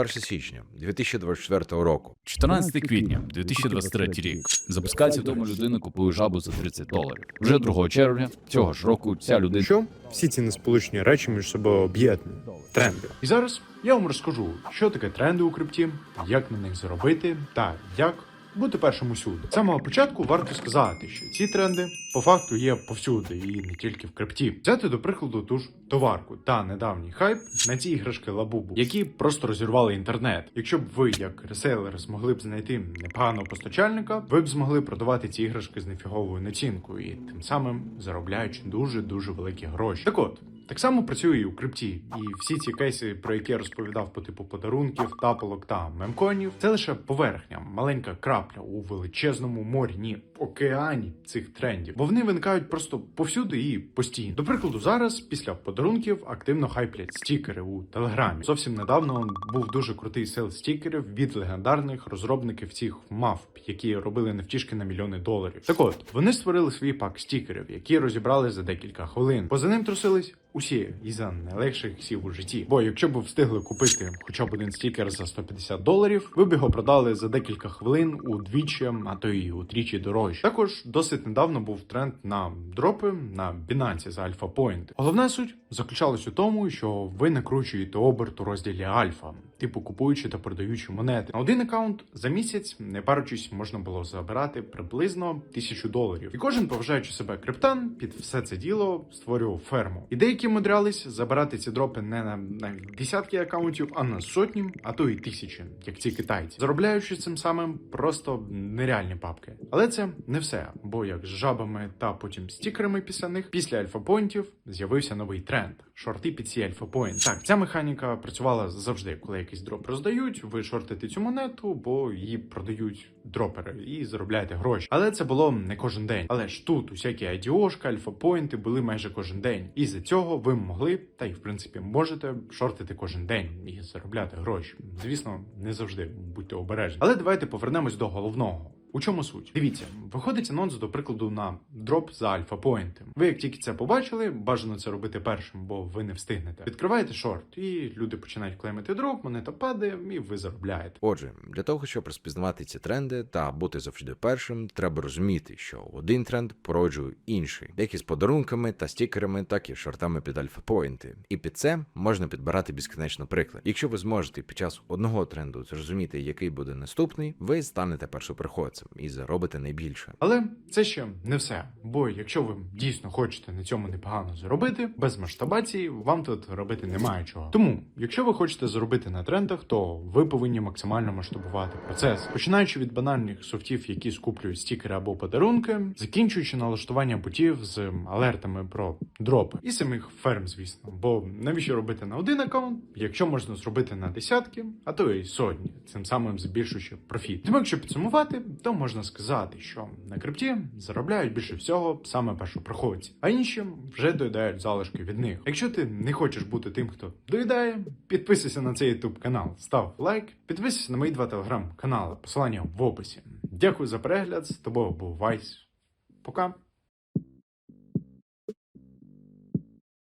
1 січня 2024 року. 14 квітня 2023 рік. Запускається вдома людина, купує жабу за 30 доларів. Вже 2 червня цього ж року ця людина Що всі ці несполучні речі між собою об'єднані? Тренди. І зараз я вам розкажу, що таке тренди у крипті, як на них заробити та як бути першим усюди. З самого початку варто сказати, що ці тренди по факту є повсюди і не тільки в крипті. Взяти до прикладу ту ж товарку та недавній хайп на ці іграшки лабубу, які просто розірвали інтернет. Якщо б ви, як ресейлер, змогли б знайти непоганого постачальника, ви б змогли продавати ці іграшки з нефіговою націнкою і тим самим заробляючи дуже дуже великі гроші. Так от. Так само працює і у крипті, і всі ці кейси, про які я розповідав по типу подарунків, тапалок та мемконів, це лише поверхня, маленька крапля у величезному морі, ні океані цих трендів, бо вони виникають просто повсюди і постійно. До прикладу, зараз після подарунків активно хайплять стікери у телеграмі. Зовсім недавно був дуже крутий сел стікерів від легендарних розробників цих мавп, які робили невтішки на мільйони доларів. Так от вони створили свій пак стікерів, які розібрали за декілька хвилин. Поза ним трусились усі і за найлегших сів у житті. Бо якщо б встигли купити хоча б один стікер за 150 доларів, ви б його продали за декілька хвилин удвічі, а то й утричі дорожче. Також досить недавно був тренд на дропи на Binance за альфа Point. Головна суть заключалась у тому, що ви накручуєте оберт у розділі альфа, типу купуючи та продаючи монети. На один аккаунт за місяць, не паручись, можна було забирати приблизно тисячу доларів. І кожен, поважаючи себе криптан, під все це діло створював ферму. І деякі мудрялись забирати ці дропи не на навіть десятки акаунтів, а на сотні, а то й тисячі, як ці китайці, заробляючи цим самим просто нереальні папки. Але це не все, бо як з жабами та потім стікерами після них, після альфа-поінтів з'явився новий тренд шорти під ці альфа-поінт. Так, ця механіка працювала завжди, коли якийсь дроп роздають, ви шортите цю монету, бо її продають дропери і заробляєте гроші. Але це було не кожен день. Але ж тут усякі IDO-шка, альфа-поінти були майже кожен день. І за цього ви могли, та й в принципі можете шортити кожен день і заробляти гроші. Звісно, не завжди будьте обережні. Але давайте повернемось до головного. У чому суть? Дивіться, виходить анонс, до прикладу, на дроп за альфа поінти. Ви як тільки це побачили, бажано це робити першим, бо ви не встигнете. Відкриваєте шорт, і люди починають клеймити дроп, монета падає, і ви заробляєте. Отже, для того, щоб розпізнавати ці тренди та бути завжди першим, треба розуміти, що один тренд породжує інший, як із подарунками та стікерами, так і шортами під альфа-поінти. І під це можна підбирати безкінечно приклад. Якщо ви зможете під час одного тренду зрозуміти, який буде наступний, ви станете першопроходцем і заробите найбільше. Але це ще не все. Бо якщо ви дійсно хочете на цьому непогано заробити, без масштабації вам тут робити немає чого. Тому, якщо ви хочете заробити на трендах, то ви повинні максимально масштабувати процес, починаючи від банальних софтів, які скуплюють стікери або подарунки, закінчуючи налаштування ботів з алертами про дропи і самих ферм, звісно. Бо навіщо робити на один аккаунт, якщо можна зробити на десятки, а то й сотні, цим самим збільшуючи профіт. Тому, якщо підсумувати, то можна сказати, що на крипті заробляють більше всього саме першопроходці, а іншим вже доїдають залишки від них. Якщо ти не хочеш бути тим, хто доїдає, підписуйся на цей YouTube канал, став лайк, підписуйся на мої два телеграм-канали, посилання в описі. Дякую за перегляд. З тобою був Вайс. Пока.